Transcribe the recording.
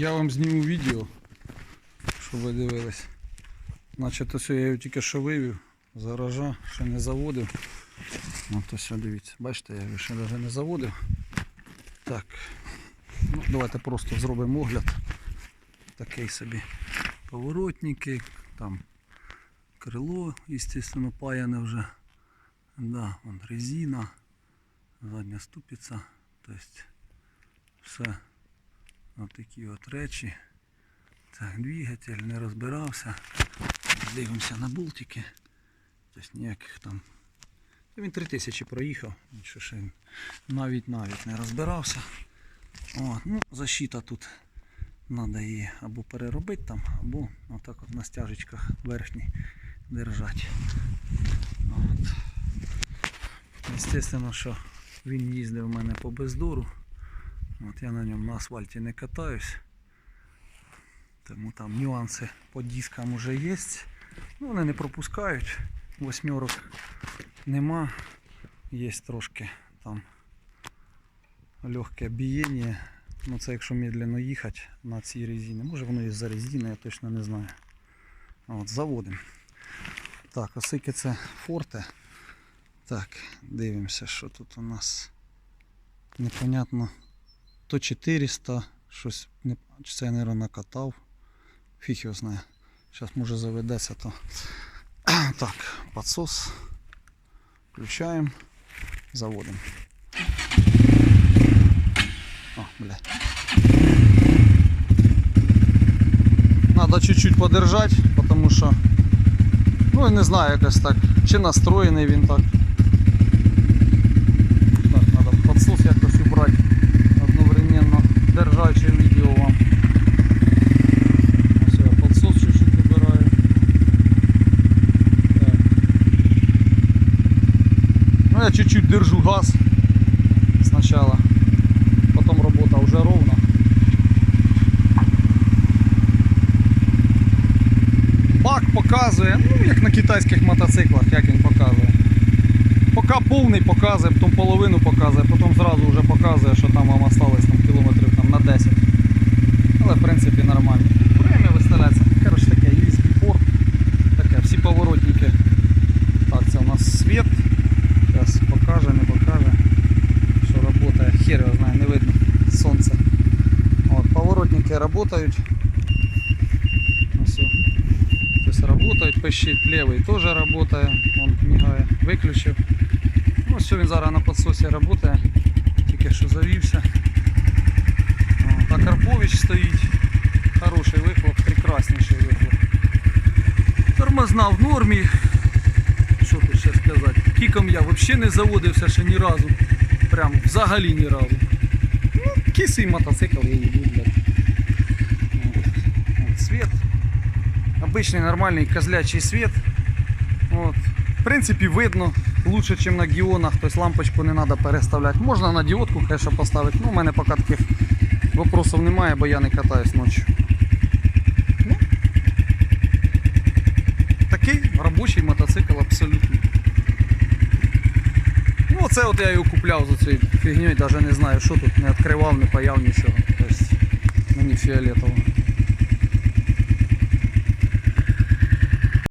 Я вам зніму відео, щоб ви дивились. Значить, ось я його тільки що вивів з гаража, ще не заводив. От ось дивіться, бачите, я його ще навіть не заводив. Так. Ну, давайте просто зробимо огляд. Такий собі поворотники, там крило, естественно, паяне вже. Да, вон резина, задня ступиця. Тобто все такі от речі. Так, двигатель не розбирався. Дивимося на болтики. Тобто ніяких там. Він 3000 проїхав, нічого ще навіть навіть не розбирався. От, ну, защита тут треба її або переробити там, або отак от на стяжечках верхній держати. От. Естественно, що він їздив у мене по бездору. От я на ньому на асфальті не катаюсь. Тому там нюанси по дискам вже є. Ну, вони не пропускають. Восьмерок нема. Є трошки там легке бієння. Ну це якщо медленно їхати на цій резині. Може воно і за резини, я точно не знаю. От, заводимо. Так, оскільки це форте. Так, дивимося, що тут у нас непонятно. То 400, щось не чи це я, мабуть, накатав. Фіг його знає. Зараз може заведеться то. Так, подсос. Включаємо. Заводимо. О, блядь. Надо чуть-чуть подержать, потому що, ну я не знаю, якось так, чи настроєний він. Так, надо подсос якось убрати одновременно держачи відео вам. Ось я подсос чуть-чуть убираю. Так. Ну я чуть-чуть держу газ сначала. Потом работа уже ровно. Бак показує, ну як на китайських мотоциклах, як він показує. Поки повний показує, потім половину показує, потім зразу вже показує, що там вам осталось там, кілометрів там, на 10. Але в принципі нормально. Время виставляється. Коротше таке, USB порт. Таке, всі поворотники. Так, це у нас світ. Зараз покаже, не покаже. Що працює. Хер його знає, не видно. Сонце. От, поворотники працюють. Ось. Тобто работають, пищить левий теж працює, он мигає, виключив. Ну, все, він зараз на підсосі працює, тільки що завівся. Так Карпович стоїть. Хороший вихлоп, прекрасніший вихлоп. Тормозна в нормі. Що тут ще сказати? Кіком я взагалі не заводився ще ні разу. Прям взагалі ні разу. Ну, кисий мотоцикл я їду, блядь. От. От, Світ. Обычный нормальный козлячий свет. Вот. В принципе видно лучше, чем на гіонах, тобто лампочку не треба переставляти. Можна на діодку, конечно, поставити. Ну, у мене поки таких вопросов немає, бо я не катаюсь ночі. Ну, такий робочий мотоцикл абсолютно. Ну, оце от я його купляв за цією фігньою, навіть не знаю, що тут, не відкривав, не паяв нічого. Тобто, мені фіолетово.